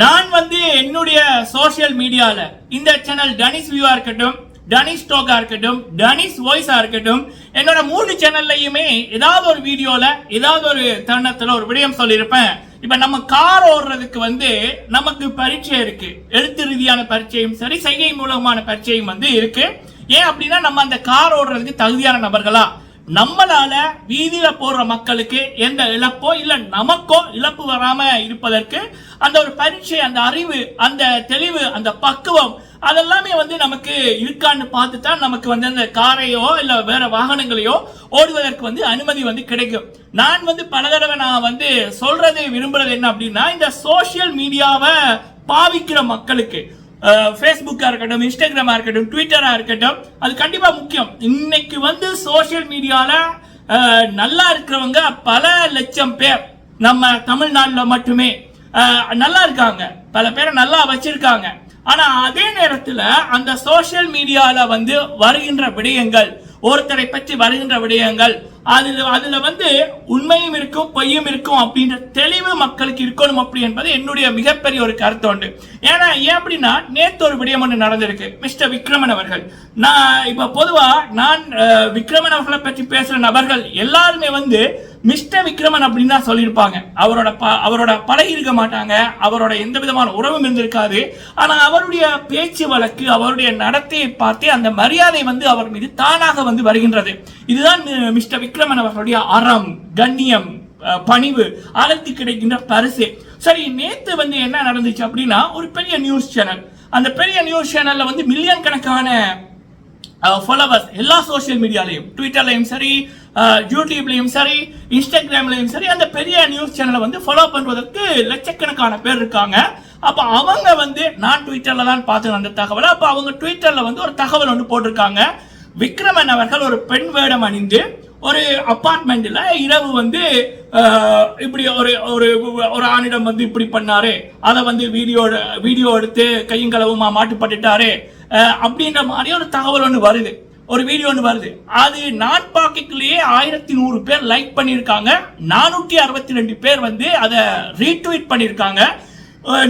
நான் வந்து என்னுடைய சோஷியல் மீடியால இந்த சேனல் டனிஸ் வியூவா இருக்கட்டும் டனிஸ் டோக்கா இருக்கட்டும் டனிஸ் வாய்ஸா இருக்கட்டும் என்னோட மூணு சேனல்லையுமே ஏதாவது ஒரு வீடியோல ஏதாவது ஒரு தருணத்துல ஒரு விடயம் சொல்லியிருப்பேன். இப்ப நம்ம கார் ஓடுறதுக்கு வந்து நமக்கு பரீட்சை இருக்கு. எழுத்து ரீதியான பரீட்சையும் சரி செய்கை மூலமான பரீட்சையும் வந்து இருக்கு. ஏன் அப்படின்னா நம்ம அந்த கார் ஓடுறதுக்கு தகுதியான நபர்களா? நம்மளால வீதியில போடுற மக்களுக்கு எந்த இழப்போ இல்ல நமக்கோ இழப்பு வராம இருப்பதற்கு அந்த ஒரு பரீட்சை அந்த அறிவு அந்த தெளிவு அந்த பக்குவம் அதெல்லாமே வந்து நமக்கு இருக்கான்னு பார்த்து தான் நமக்கு வந்து அந்த காரையோ இல்ல வேற வாகனங்களையோ ஓடுவதற்கு வந்து அனுமதி வந்து கிடைக்கும். நான் வந்து பல தடவை நான் வந்து சொல்றது விரும்புறது என்ன அப்படின்னா இந்த சோஷியல் மீடியாவை பாவிக்கிற மக்களுக்கு ஃபேஸ்புக்காக இருக்கட்டும் இன்ஸ்டாகிராமாக இருக்கட்டும் ட்விட்டராக இருக்கட்டும் அது கண்டிப்பாக முக்கியம். இன்னைக்கு வந்து சோஷியல் மீடியாவில் நல்லா இருக்கிறவங்க பல லட்சம் பேர் நம்ம தமிழ்நாட்டில் மட்டுமே. நல்லா இருக்காங்க. பல பேரை நல்லா வச்சிருக்காங்க. ஆனால் அதே நேரத்தில் அந்த சோஷியல் மீடியாவில் வந்து வருகின்ற விடயங்கள் ஒருத்தரை பற்றி வருகின்ற விடயங்கள் அதில் அதுல வந்து உண்மையும் இருக்கும் பொய்யும் இருக்கும் அப்படின்ற தெளிவு மக்களுக்கு இருக்கணும் அப்படி என்பது என்னுடைய மிகப்பெரிய ஒரு கருத்து உண்டு. ஏன்னா ஏன் அப்படின்னா நேற்று ஒரு விடயம் ஒன்று நடந்திருக்கு. மிஸ்டர் விக்ரமன் அவர்கள். நான் இப்போ பொதுவா நான் விக்ரமன் அவர்களை பற்றி பேசுற நபர்கள் எல்லாருமே வந்து மிஸ்டர் விக்ரமன் அப்படின்னு தான் சொல்லியிருப்பாங்க. அவரோட ப- அவரோட பழகி இருக்க மாட்டாங்க. அவரோட எந்த விதமான உறவும் இருந்திருக்காது. ஆனால் அவருடைய பேச்சு வழக்கு அவருடைய நடத்தையை பார்த்தே அந்த மரியாதை வந்து அவர் மீது தானாக வந்து வருகின்றது. இதுதான் மி- மிஸ்டர் விக்ரமன் அவர்களுடைய அறம் கண்ணியம் பணிவு அழைத்து கிடைக்கின்ற பரிசு. சரி நேத்து வந்து என்ன நடந்துச்சு அப்படின்னா ஒரு பெரிய நியூஸ் சேனல் அந்த பெரிய நியூஸ் சேனல்ல வந்து மில்லியன் கணக்கான ஃபாலோவர்ஸ் எல்லா சோஷியல் மீடியாலையும் ட்விட்டர்லையும் சரி யூடியூப்லையும் சரி இன்ஸ்டாகிராம்லையும் சரி அந்த பெரிய நியூஸ் சேனலை வந்து ஃபாலோ பண்ணுவதற்கு லட்சக்கணக்கான பேர் இருக்காங்க. அப்போ அவங்க வந்து நான் ட்விட்டரில் தான் பார்த்தேன் அந்த தகவலை. அப்போ அவங்க ட்விட்டரில் வந்து ஒரு தகவல் ஒன்று போட்டிருக்காங்க. விக்ரமன் அவர்கள் ஒரு பெண் வேடம் அணிந்து ஒரு அப்பார்ட்மெண்ட்டில் இரவு வந்து இப்படி ஒரு ஒரு ஒரு ஆணிடம் வந்து இப்படி பண்ணாரு. அதை வந்து வீடியோ வீடியோ எடுத்து கையும் கலவுமா மாட்டுப்பட்டுட்டாரு அப்படின்ற மாதிரி ஒரு தகவல் ஒன்று வருது. ஒரு வீடியோ ஒன்று வருது. அது நான் பாக்கெட்லயே ஆயிரத்தி நூறு பேர் லைக் பண்ணியிருக்காங்க. நானூற்றி அறுபத்தி ரெண்டு பேர் வந்து அதை ரீட்வீட் பண்ணியிருக்காங்க.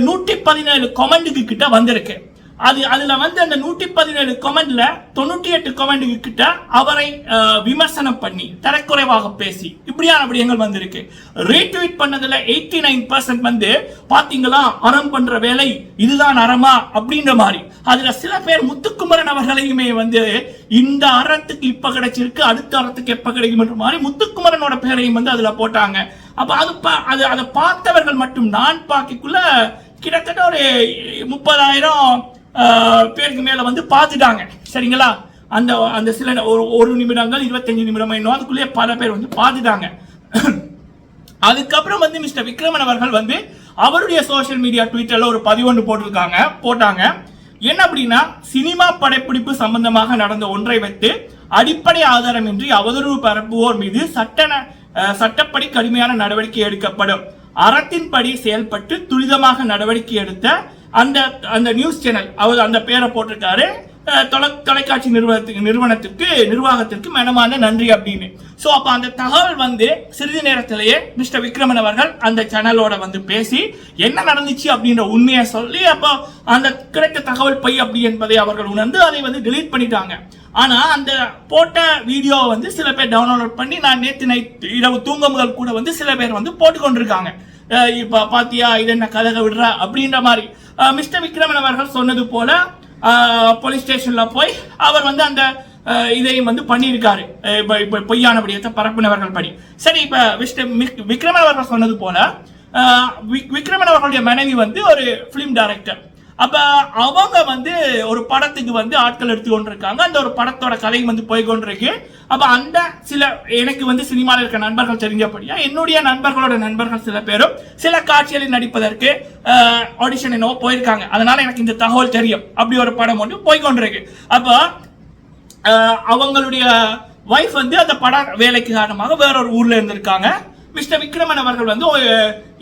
நூற்றி பதினேழு கொமெண்ட்டுக்கு கிட்ட வந்திருக்கு. அது அதில் வந்து அந்த நூற்றி பதினேழு கமெண்ட்ல தொண்ணூற்றி எட்டு கமெண்ட்டுக்கு கிட்ட அவரை விமர்சனம் பண்ணி தரக்குறைவாக பேசி இப்படியான விடயங்கள் வந்திருக்கு. ரீட்வீட் பண்ணதுல எயிட்டி நைன் பர்சன்ட் வந்து பாத்தீங்களா அறம் பண்ற வேலை இதுதான் அறமா அப்படின்ற மாதிரி. அதுல சில பேர் முத்துக்குமரன் அவர்களையுமே வந்து இந்த அறத்துக்கு இப்ப கிடைச்சிருக்கு அடுத்த அறத்துக்கு எப்ப கிடைக்கும்ன்ற மாதிரி முத்துக்குமரனோட பேரையும் வந்து அதுல போட்டாங்க. அப்ப அது பா- அது அதை பார்த்தவர்கள் மட்டும் நான் பார்க்கக்குள்ள கிட்டத்தட்ட ஒரு முப்பதாயிரம் பேருக்கு மேலே வந்து பார்த்துட்டாங்க சரிங்களா? அந்த அந்த சில ஒரு ஒரு நிமிடங்கள் இருபத்தஞ்சு நிமிடம் இன்னும் அதுக்குள்ளேயே பல பேர் வந்து பார்த்துட்டாங்க அதுக்கப்புறம் வந்து மிஸ்டர் விக்ரமன் அவர்கள் வந்து அவருடைய சோஷியல் மீடியா ட்விட்டரில் ஒரு பதிவு ஒன்று போட்டிருக்காங்க போட்டாங்க. என்ன அப்படின்னா சினிமா படப்பிடிப்பு சம்பந்தமாக நடந்த ஒன்றை வைத்து அடிப்படை ஆதாரமின்றி அவதூறு பரப்புவோர் மீது சட்ட சட்டப்படி கடுமையான நடவடிக்கை எடுக்கப்படும். அறத்தின்படி செயல்பட்டு துரிதமாக நடவடிக்கை எடுத்த அந்த அந்த நியூஸ் சேனல் அவர் அந்த பேரை போட்டிருக்காரு. தொலை தொலைக்காட்சி நிறுவனத்துக்கு நிறுவனத்திற்கு நிர்வாகத்திற்கு மனமான நன்றி அப்படின்னு. ஸோ அப்போ அந்த தகவல் வந்து சிறிது நேரத்திலேயே மிஸ்டர் விக்ரமன் அவர்கள் அந்த சேனலோட வந்து பேசி என்ன நடந்துச்சு அப்படின்ற உண்மையை சொல்லி அப்போ அந்த கிடைத்த தகவல் பை அப்படி என்பதை அவர்கள் உணர்ந்து அதை வந்து டெலீட் பண்ணிட்டாங்க. ஆனால் அந்த போட்ட வீடியோவை வந்து சில பேர் டவுன்லோட் பண்ணி நான் நேற்று நைட் இரவு தூங்கும் கூட வந்து சில பேர் வந்து போட்டுக்கொண்டிருக்காங்க. இப்போ பாத்தியா இது என்ன கதக விடுறா அப்படின்ற மாதிரி. மிஸ்டர் விக்ரமன் அவர்கள் சொன்னது போல போலீஸ் ஸ்டேஷன்ல போய் அவர் வந்து அந்த இதையும் வந்து பண்ணியிருக்காரு. அஹ் இப்போ பொய்யான விடயத்தை பரப்பினவர்கள் படி. சரி இப்ப மிஸ்டர் விக்ரமன் அவர்கள் சொன்னது போல விக்- விக்ரமன் அவர்களுடைய மனைவி வந்து ஒரு ஃபிலிம் டைரக்டர் அப்ப அவங்க வந்து ஒரு படத்துக்கு வந்து ஆட்கள் எடுத்து கொண்டிருக்காங்க அந்த ஒரு படத்தோட கதையும் வந்து போய் கொண்டிருக்கு அப்ப அந்த சில எனக்கு வந்து சினிமாவில் இருக்க நண்பர்கள் தெரிஞ்சபடியா என்னுடைய நண்பர்களோட நண்பர்கள் சில பேரும் சில காட்சிகளில் நடிப்பதற்கு ஆடிஷன் என்னவோ போயிருக்காங்க. அதனால எனக்கு இந்த தகவல் தெரியும். அப்படி ஒரு படம் ஒன்று போய் கொண்டிருக்கு அப்ப அவங்களுடைய ஒய்ஃப் வந்து அந்த பட வேலைக்கு காரணமாக வேற ஒரு ஊர்ல இருந்திருக்காங்க. மிஸ்டர் விக்ரமன் அவர்கள் வந்து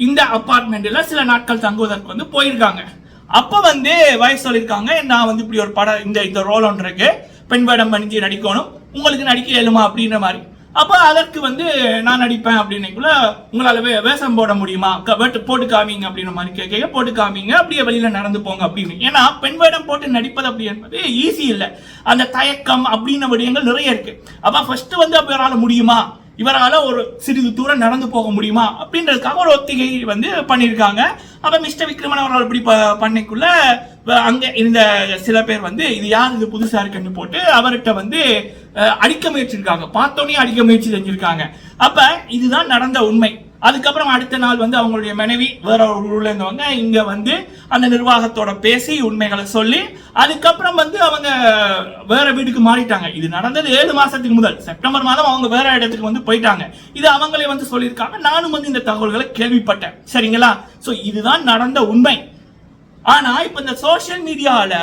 இந்த அப்பார்ட்மெண்ட்டில் சில நாட்கள் தங்குவதற்கு வந்து போயிருக்காங்க. அப்ப வந்து வயசு சொல்லியிருக்காங்க நான் வந்து இப்படி ஒரு படம் இந்த இந்த ரோல் ஒன்று இருக்கு. பெண் வேடம் அணிஞ்சு நடிக்கணும். உங்களுக்கு நடிக்க இயலுமா? அப்படின்ற மாதிரி. அப்போ அதற்கு வந்து நான் நடிப்பேன் அப்படின்னைக்குள்ள உங்களால வே- வேஷம் போட முடியுமா? வேட்டு- போட்டு காமிங்க அப்படின்ற மாதிரி கேட்க போட்டு காமிங்க அப்படியே வெளியில நடந்து போங்க அப்படின்னு. ஏன்னா பெண் வேடம் போட்டு நடிப்பது அப்படி என்பது ஈஸி இல்லை. அந்த தயக்கம் அப்படின்ற விடயங்கள் நிறைய இருக்கு. அப்ப ஃபர்ஸ்ட் வந்து அப்போ இவரால முடியுமா? இவரால் ஒரு சிறிது தூரம் நடந்து போக முடியுமா? அப்படின்றதுக்காக ஒரு ஒத்திகை வந்து பண்ணியிருக்காங்க. அப்போ மிஸ்டர் விக்ரமன் அவர்கள் இப்படி ப- பண்ணைக்குள்ள அங்கே இருந்த சில பேர் வந்து இது யார் இது புதுசாக இருக்குன்னு போட்டு அவர்கிட்ட வந்து அடிக்க முயற்சிருக்காங்க பார்த்தோன்னே அடிக்க முயற்சி செஞ்சுருக்காங்க. அப்போ இதுதான் நடந்த உண்மை. அதுக்கப்புறம் அடுத்த நாள் வந்து அவங்களுடைய மனைவி வேற ஒரு ஊர்ல இருந்தவங்க இங்க வந்து அந்த நிர்வாகத்தோட பேசி உண்மைகளை சொல்லி அதுக்கப்புறம் வந்து அவங்க வேற வீட்டுக்கு மாறிட்டாங்க. இது நடந்தது ஏழு மாசத்துக்கு முதல். செப்டம்பர் மாதம் அவங்க வேற இடத்துக்கு வந்து போயிட்டாங்க. இது அவங்களே வந்து சொல்லியிருக்காங்க. நானும் வந்து இந்த தகவல்களை கேள்விப்பட்டேன். சரிங்களா? சோ இதுதான் நடந்த உண்மை. ஆனா இப்ப இந்த சோஷியல் மீடியால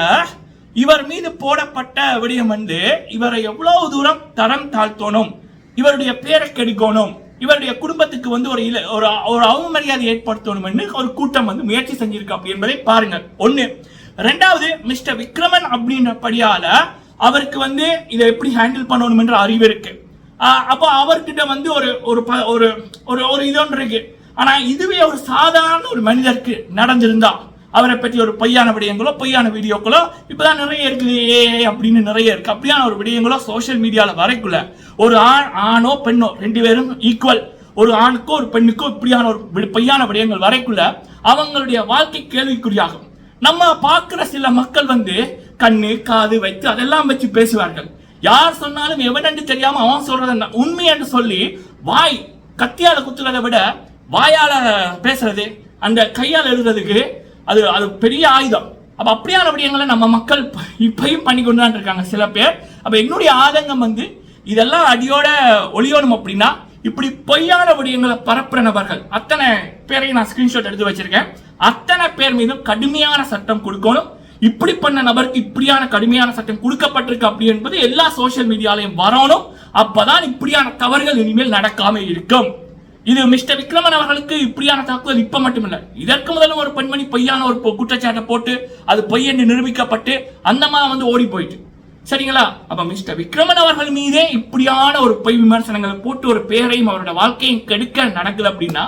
இவர் மீது போடப்பட்ட விடயம் வந்து இவரை எவ்வளவு தூரம் தரம் தாழ்த்தணும்? இவருடைய பேரை கெடுக்கணும்? இவருடைய குடும்பத்துக்கு வந்து ஒரு இல- ஒரு ஒரு அவமரியாதை ஏற்படுத்தணும்னு ஒரு கூட்டம் வந்து முயற்சி செஞ்சிருக்கு அப்படி என்பதை பாருங்கள். ஒன்று ரெண்டாவது மிஸ்டர் விக்ரமன் அப்படின்றபடியால அவருக்கு வந்து இதை எப்படி ஹேண்டில் பண்ணணும் என்ற அறிவு இருக்கு. அப்போ அவர்கிட்ட வந்து ஒரு ஒரு ப- ஒரு ஒரு ஒரு இது ஒன்று இருக்கு. ஆனா இதுவே ஒரு சாதாரண ஒரு மனிதருக்கு நடந்திருந்தா அவரை பற்றி ஒரு பொய்யான விடயங்களோ பொய்யான வீடியோக்களோ இப்பதான் நிறைய இருக்குது ஏ அப்படின்னு நிறைய இருக்கு. அப்படியான ஒரு விடயங்களோ சோஷியல் மீடியாவில் வரைக்குள்ள ஒரு ஆண் ஆணோ பெண்ணோ ரெண்டு பேரும் ஈக்குவல் ஒரு ஆணுக்கோ ஒரு பெண்ணுக்கோ இப்படியான ஒரு வி- பொய்யான விடயங்கள் வரைக்குள்ள அவங்களுடைய வாழ்க்கை கேள்விக்குறியாகும். நம்ம பார்க்குற சில மக்கள் வந்து கண்ணு காது வைத்து அதெல்லாம் வச்சு பேசுவார்கள். யார் சொன்னாலும் எவனென்று தெரியாம அவன் சொல்றத உண்மை என்று சொல்லி வாய் கத்தியால குத்துறதை விட வாயால பேசுறது அந்த கையால் எழுதுறதுக்கு அது அது பெரிய ஆயுதம். அப்ப அப்படியான விடயங்களை நம்ம மக்கள் இப்பயும் பண்ணி கொண்டு தான் இருக்காங்க சில பேர். அப்ப என்னுடைய ஆதங்கம் வந்து இதெல்லாம் அடியோட ஒளியோணும் அப்படின்னா இப்படி பொய்யான விடயங்களை பரப்புற நபர்கள். அத்தனை பேரையும் நான் ஸ்கிரீன்ஷாட் எடுத்து வச்சிருக்கேன். அத்தனை பேர் மீதும் கடுமையான சட்டம் கொடுக்கணும். இப்படி பண்ண நபருக்கு இப்படியான கடுமையான சட்டம் கொடுக்கப்பட்டிருக்கு அப்படி என்பது எல்லா சோஷியல் மீடியாலையும் வரணும். அப்பதான் இப்படியான தவறுகள் இனிமேல் நடக்காம இருக்கும். இது மிஸ்டர் விக்ரமன் அவர்களுக்கு இப்படியான தாக்குதல் இப்ப மட்டுமில்ல. இதற்கு முதலும் ஒரு பெண்மணி பொய்யான ஒரு குற்றச்சாட்டை போட்டு அது பொய் என்று நிரூபிக்கப்பட்டு அந்தமா வந்து ஓடி போயிட்டு. சரிங்களா? அப்ப மிஸ்டர் விக்ரமன் அவர்கள் மீதே இப்படியான ஒரு பொய் விமர்சனங்களை போட்டு ஒரு பேரையும் அவரோட வாழ்க்கையும் கெடுக்க நடக்குது அப்படின்னா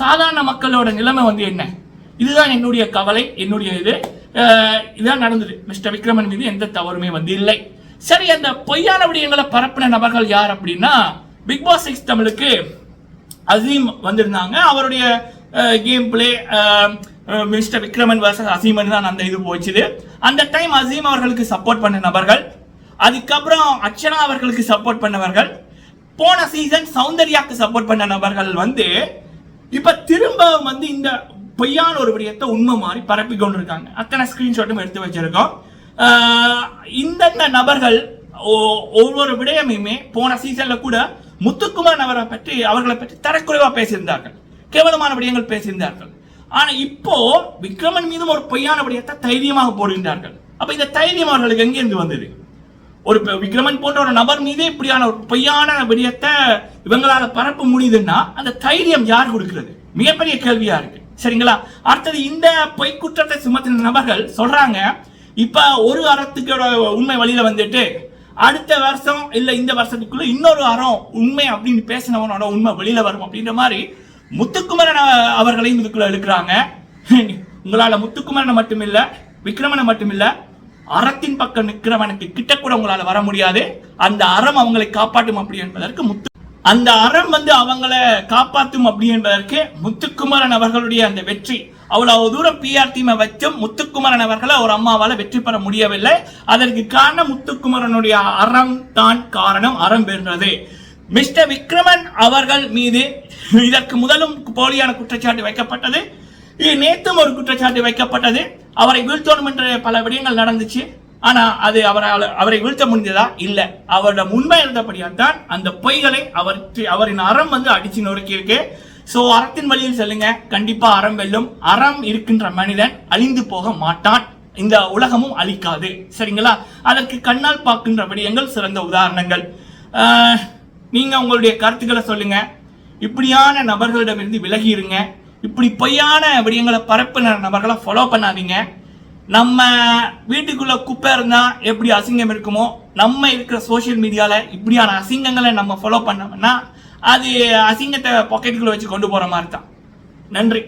சாதாரண மக்களோட நிலைமை வந்து என்ன? இதுதான் என்னுடைய கவலை என்னுடைய இது. இதுதான் நடந்தது. மிஸ்டர் விக்ரமன் மீது எந்த தவறுமே வந்து இல்லை. சரி அந்த பொய்யான விடயங்களை பரப்பின நபர்கள் யார் அப்படின்னா பிக் பாஸ் சிக்ஸ் தமிழுக்கு அசீம் வந்திருந்தாங்க. அவருடைய game play mister Vikraman versus அசீமன் தான் அந்த இது போச்சுது. அந்த டைம் அசீம் அவர்களுக்கு சப்போர்ட் பண்ண நபர்கள் அதுக்கப்புறம் அர்ச்சனா அவர்களுக்கு சப்போர்ட் பண்ணவர்கள் போன சீசன் சௌந்தர்யாக்கு சப்போர்ட் பண்ண நபர்கள் வந்து இப்ப திரும்ப வந்து இந்த பொய்யான ஒரு விடயத்தை உண்மை மாதிரி பரப்பி கொண்டிருக்காங்க. அத்தனை ஸ்கிரீன்ஷாட்டும் எடுத்து வச்சிருக்கோம். இந்தந்த நபர்கள் ஒ- ஒவ்வொரு விடயமையுமே போன சீசன்ல கூட முத்துக்குமார் அவரை பற்றி அவர்களை பற்றி தரக்குறைவா பேசியிருந்தார்கள். கேவலமான விடயங்கள் பேசியிருந்தார்கள். ஆனா இப்போ விக்ரமன் மீதும் ஒரு பொய்யான விடயத்தை தைரியமாக போடுகின்றார்கள். அப்ப இந்த தைரியம் அவர்களுக்கு எங்கிருந்து வந்தது? ஒரு விக்ரமன் போன்ற ஒரு நபர் மீதே இப்படியான ஒரு பொய்யான விடயத்தை இவங்களால பரப்ப முடியுதுன்னா அந்த தைரியம் யார் கொடுக்கிறது? மிகப்பெரிய கேள்வியா இருக்கு. சரிங்களா? அடுத்தது இந்த பொய் குற்றத்தை சுமத்தின நபர்கள் சொல்றாங்க இப்ப ஒரு அறத்துக்கோட உண்மை வழியில வந்துட்டு அடுத்த வருஷம் இல்ல இந்த வருஷத்துக்குள்ள இன்னொரு அறம் உண்மை அப்படின்னு பேசினவனோட உண்மை வெளியில வரும் அப்படின்ற மாதிரி முத்துக்குமரன் அவர்களையும் இதுக்குள்ள எடுக்கிறாங்க உங்களால முத்துக்குமரனை மட்டுமில்ல விக்ரமனை மட்டுமில்ல அறத்தின் பக்கம் நிற்கிறவனுக்கு கிட்ட கூட உங்களால் வர முடியாது. அந்த அறம் அவங்களை காப்பாற்றும் அப்படி என்பதற்கு முத்து. அந்த அறம் வந்து அவங்களை காப்பாற்றும் அப்படி என்பதற்கு முத்துக்குமரன் அவர்களுடைய அந்த வெற்றி. அவ்வளவு தூரம் பிஆர் டீமை வச்சும் முத்துக்குமரன் அவர்களை ஒரு அம்மாவால் வெற்றி பெற முடியவில்லை. அதற்கு காரணம் முத்துக்குமரனுடைய அறம் தான் காரணம் அறம் பெறுகிறது மிஸ்டர் விக்ரமன் அவர்கள் மீது இதற்கு முதலும் போலியான குற்றச்சாட்டு வைக்கப்பட்டது. இது நேத்தும் ஒரு குற்றச்சாட்டு வைக்கப்பட்டது. அவரை வீழ்த்தணும் என்ற பல விடயங்கள் நடந்துச்சு. ஆனால் அது அவரால் அவரை வீழ்த்த முடிந்ததா? இல்லை. அவரோட உண்மை இருந்தபடியால் தான் அந்த பொய்களை அவர் அவரின் அறம் வந்து அடிச்சு நொறுக்கி இருக்கு. அறத்தின் வழியில் செல்லுங்க. கண்டிப்பா அறம் வெல்லும். அறம் இருக்கின்ற மனிதன் அழிந்து போக மாட்டான். இந்த உலகமும் அழிக்காது. சரிங்களா? அதற்கு கண்ணால் பார்க்கின்ற விடயங்கள் சிறந்த உதாரணங்கள். நீங்கள் நீங்க உங்களுடைய கருத்துக்களை சொல்லுங்க. இப்படியான நபர்களிடமிருந்து விலகி இருங்க. இப்படி பொய்யான விடயங்களை பரப்புன நபர்களை ஃபாலோ பண்ணாதீங்க. நம்ம வீட்டுக்குள்ள குப்பை இருந்தால் எப்படி அசிங்கம் இருக்குமோ நம்ம இருக்கிற சோஷியல் மீடியாவில் இப்படியான அசிங்கங்களை நம்ம ஃபாலோ பண்ணோம்னா அது அசிங்கத்தை பாக்கெட்டுக்குள்ளே வச்சு கொண்டு போகிற மாதிரி தான். நன்றி.